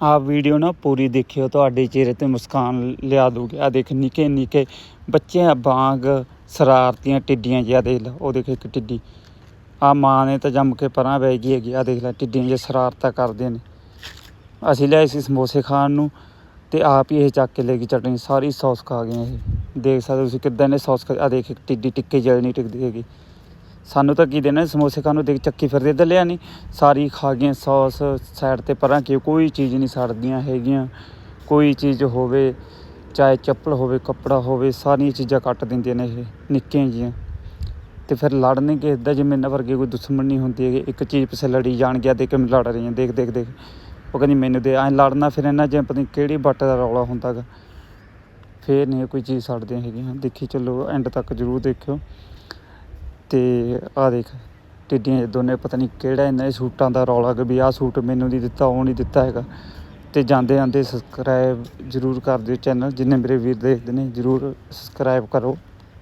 ਆ ਵੀਡੀਓ ਨਾ ਪੂਰੀ ਦੇਖਿਓ, ਤੁਹਾਡੇ ਚਿਹਰੇ ਤੇ ਮੁਸਕਾਨ ਲਿਆ ਦੂਗੀ ਆ ਦੇਖ, ਨਿੱਕੇ ਨਿੱਕੇ ਬੱਚਿਆਂ ਵਾਂਗ ਸ਼ਰਾਰਤੀਆਂ ਟਿੱਡੀਆਂ ਜਿਹਾ ਦੇਖ ਲਓ ਉਹ ਦੇਖ ਇੱਕ ਟਿੱਡੀ। ਆ ਮਾਂ ਨੇ ਤਾਂ ਜੰਮ ਕੇ ਪਰਾਂ ਬਹਿ ਗਈ ਹੈਗੀ ਆ ਦੇਖ ਲੈ, ਟਿੱਡੀਆਂ ਜੇ ਸ਼ਰਾਰਤਾਂ ਕਰਦੇ ਨੇ। ਅਸੀਂ ਲਿਆਏ ਸੀ ਸਮੋਸੇ ਖਾਣ ਨੂੰ ਤੇ ਆਪ ਹੀ ਇਹ ਚੱਕ ਕੇ ਲੈ ਗਈ ਚਟਣੀ ਸਾਰੀ ਸੌਸ ਖਾ ਗਏ ਇਹ। ਦੇਖ ਸਕਦੇ ਹੋ ਤੁਸੀਂ ਕਿੱਦਾਂ ਨੇ ਸੌਸ ਆ ਦੇਖ ਟਿੱਡੀ ਟਿੱਕੇ ਜਿਹੀ ਨਹੀਂ ਟਿਕਦੀ ਹੈਗੀ। ਸਾਨੂੰ ਤਾਂ ਕੀ ਦੇਣਾ, ਸਮੋਸੇ ਖਾਣ ਨੂੰ ਦੇਖ ਚੱਕੀ ਫਿਰਦੇ ਤਾਂ ਲਿਆ ਨਹੀਂ ਸਾਰੀ ਖਾ ਗਈਆਂ, ਸੌਸ ਸਾਈਡ ਤੇ ਪਰਾਂ ਕਿ, ਕੋਈ ਚੀਜ਼ ਨਹੀਂ ਸੜਦੀਆਂ ਹੈਗੀਆਂ। ਕੋਈ ਚੀਜ਼ ਹੋਵੇ, ਚਾਹੇ ਚੱਪਲ ਹੋਵੇ, ਕੱਪੜਾ ਹੋਵੇ, ਸਾਰੀਆਂ ਚੀਜ਼ਾਂ ਕੱਟ ਦਿੰਦੀਆਂ ਨੇ ਇਹ ਨਿੱਕੀਆਂ ਜੀਆਂ ਤੇ ਫਿਰ ਲੜਨਗੇ ਇਦਾਂ ਜਿਵੇਂ ਇਹਨਾਂ ਵਰਗੇ ਕੋਈ ਦੁਸ਼ਮਣ ਨਹੀਂ ਹੁੰਦੀ ਹੈਗੀ। ਇੱਕ ਚੀਜ਼ ਪਿੱਛੇ ਲੜੀ ਜਾਣ ਗਿਆ, ਦੇਖ ਕਿਵੇਂ ਲੜ ਰਹੀਆਂ ਦੇਖ ਦੇਖ ਦੇਖ। ਉਹ ਕਹਿੰਦੀ ਮੈਨੂੰ ਦੇ, ਐਂ ਲੜਨਾ ਫਿਰ ਇਹਨਾਂ ਜਿਵੇਂ ਪਤਾ ਨਹੀਂ ਕਿਹੜੀ ਬੱਟ ਦਾ ਰੌਲਾ ਹੁੰਦਾ ਗਾ। ਫੇਰ ਨਹੀਂ ਕੋਈ ਚੀਜ਼ ਛੱਡਦੀਆਂ ਹੈਗੀਆਂ। ਦੇਖੀ ਚੱਲੋ ਐਂਡ ਤੱਕ ਜ਼ਰੂਰ ਦੇਖਿਓ। ਤੇ ਆ ਦੇਖ, ਟਿੱਡੀਆਂ ਦੋਨੇ ਪਤਾ ਨਹੀਂ ਕਿਹੜਾ ਇਹਨਾਂ ਦੇ ਸੂਟਾਂ ਦਾ ਰੌਲਾ ਕਿ ਵੀ ਆਹ ਸੂਟ ਮੈਨੂੰ ਨਹੀਂ ਦਿੱਤਾ, ਉਹ ਨਹੀਂ ਦਿੱਤਾ ਹੈਗਾ। ਤੇ ਜਾਂਦੇ ਜਾਂਦੇ ਸਬਸਕ੍ਰਾਈਬ ਜ਼ਰੂਰ ਕਰ ਦਿਓ ਚੈਨਲ ਜਿੰਨੇ ਮੇਰੇ ਵੀਰ ਦੇਖਦੇ ਨੇ ਜ਼ਰੂਰ ਸਬਸਕ੍ਰਾਈਬ ਕਰੋ।